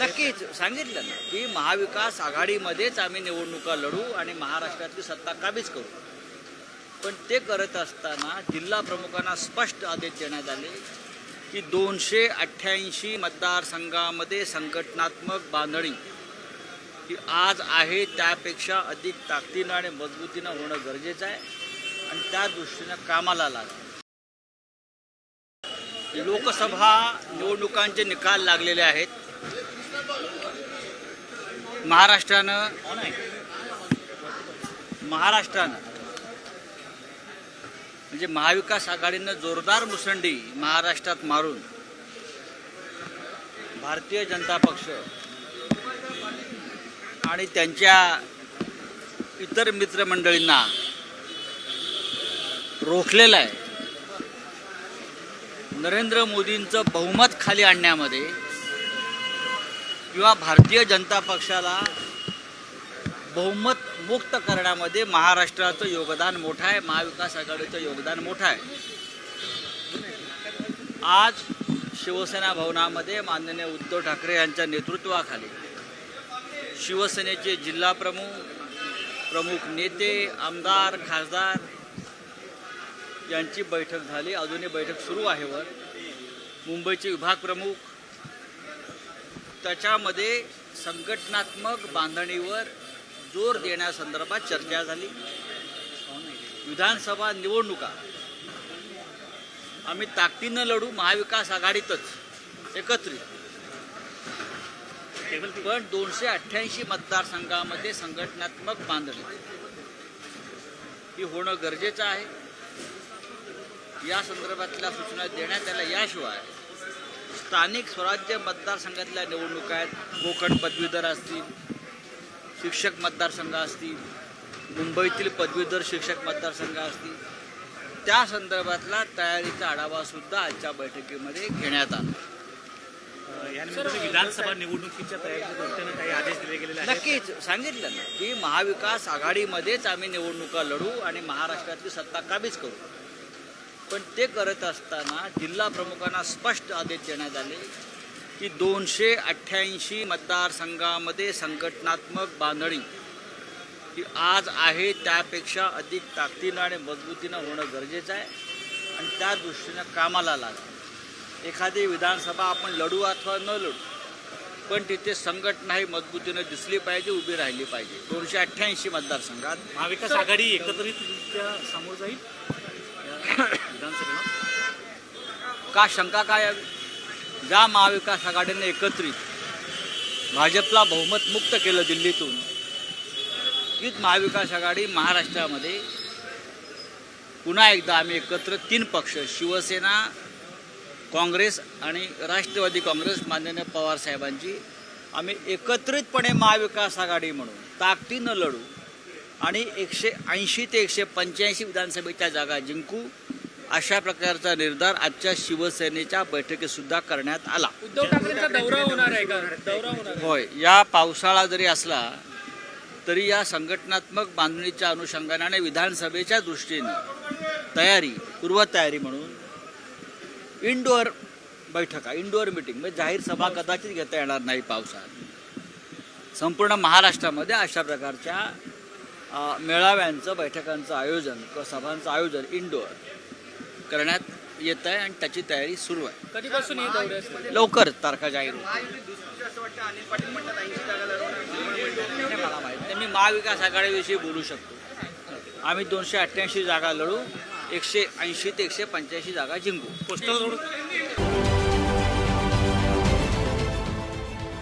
नक्कीच. सांगितलं ना की महाविकास आघाडीमध्येच आम्ही निवडणुका लढू आणि महाराष्ट्रातली सत्ता काबीज करू. पण ते करत असताना जिल्हा प्रमुखांना स्पष्ट आदेश देण्यात आले की दोनशे अठ्ठ्याऐंशी मतदारसंघामध्ये संघटनात्मक बांधणी ही आज आहे त्यापेक्षा अधिक ताकदीनं आणि मजबूतीनं होणं गरजेचं आहे आणि त्या दृष्टीनं कामाला लागा लोकसभा निवडणुकांचे निकाल लागलेले आहेत. महाराष्ट्रानं महाराष्ट्रानं म्हणजे महाविकास आघाडीनं जोरदार मुसंडी महाराष्ट्रात मारून भारतीय जनता पक्ष आणि त्यांच्या इतर मित्रमंडळींना रोखलेलं आहे. नरेंद्र मोदींचं बहुमत खाली आणण्यामध्ये किंवा भारतीय जनता पक्षाला बहुमत मुक्त करण्यामध्ये महाराष्ट्राचं योगदान मोठं आहे महाविकास आघाडीचं योगदान मोठं आहे. आज शिवसेना भवनामध्ये माननीय उद्धव ठाकरे यांच्या नेतृत्वाखाली शिवसेनेचे जिल्हा प्रमुख प्रमुख नेते आमदार खासदार यांची बैठक झाली. अजूनही बैठक सुरू आहे वर. मुंबईचे विभाग प्रमुख त्याच्यामध्ये संघटनात्मक बांधणीवर जोर देण्यासंदर्भात चर्चा झाली. विधानसभा निवडणुका. आम्ही ताकदीनं लढू महाविकास आघाडीतच एकत्रित. पण दोनशे अठ्ठ्याऐंशी मतदारसंघामध्ये संघटनात्मक बांधणी. ही होणं गरजेचं आहे. या संदर्भातल्या सूचना देण्यात आल्या. याशिवाय स्थानिक स्वराज्य मतदारसंघातल्या निवडणुका आहेत. कोकण पदवीधर असतील शिक्षक मतदारसंघ असतील मुंबईतील पदवीधर शिक्षक मतदारसंघ असतील. त्या संदर्भातला तयारीचा आढावा सुद्धा आजच्या बैठकीमध्ये घेण्यात आला. विधानसभा निवडणुकीच्या काही आदेश दिले आहेत? नक्कीच. सांगितलं ना की महाविकास आघाडीमध्येच आम्ही निवडणुका लढू आणि महाराष्ट्रातली सत्ता काबीज करू. पण ते करत असताना जिल्हा प्रमुखांना स्पष्ट आदेश देण्यात आले की दोनशे अठ्ठ्याऐंशी मतदारसंघामध्ये संघटनात्मक बांधणी ही आज आहे. त्यापेक्षा अधिक ताकदीनं आणि मजबूतीनं होणं गरजेचं आहे आणि त्या दृष्टीनं कामाला लागा एखादी विधानसभा आपण लढू अथवा न लढू पण तिथे संघटना ही मजबूतीनं दिसली पाहिजे उभी राहिली पाहिजे. दोनशे अठ्ठ्याऐंशी मतदारसंघात. महाविकास आघाडी एकत्रित समोर जाईल? विधानसभेला? का शंका काय यावी ज्या महाविकास आघाडीने एकत्रित भाजपला बहुमत मुक्त केलं दिल्लीतून तीच महाविकास आघाडी महाराष्ट्रामध्ये पुन्हा एकदा आम्ही एकत्र तीन पक्ष शिवसेना काँग्रेस आणि राष्ट्रवादी काँग्रेस माननीय पवार साहेबांची आम्ही एकत्रितपणे महाविकास आघाडी म्हणून ताकदीनं लढू. आणि एकशे ऐंशी ते एकशे पंच्याऐंशी विधानसभेच्या जागा जिंकू अशा प्रकारचा निर्धार आजच्या शिवसेनेच्या बैठकीत सुद्धा करण्यात आला. उद्धव ठाकरेंचा दौरा होणार आहे का? दौरा होणार होय या पावसाळा जरी असला तरी या संघटनात्मक बांधणीच्या अनुषंगाने आणि विधानसभेच्या दृष्टीने तयारी पूर्वतयारी म्हणून इंडोअर बैठका इंडोअर मिटिंग म्हणजे जाहीर सभा कदाचित घेता येणार नाही पावसात. संपूर्ण महाराष्ट्रामध्ये अशा प्रकारच्या मेळाव्यांचं बैठकांचं आयोजन किंवा सभांचं आयोजन इंडोअर करण्यात येत आहे आणि त्याची तयारी सुरू आहे. कधीपासून ही दौरे असतील लवकर तारखा जाहीर होईल नाही मला माहीत नाही. मी महाविकास आघाडीविषयी बोलू शकतो. आम्ही दोनशे अठ्ठ्याऐंशी जागा लढू एकशे ऐंशी ते एकशे पंच्याऐंशी जागा जिंकू. पोस्टल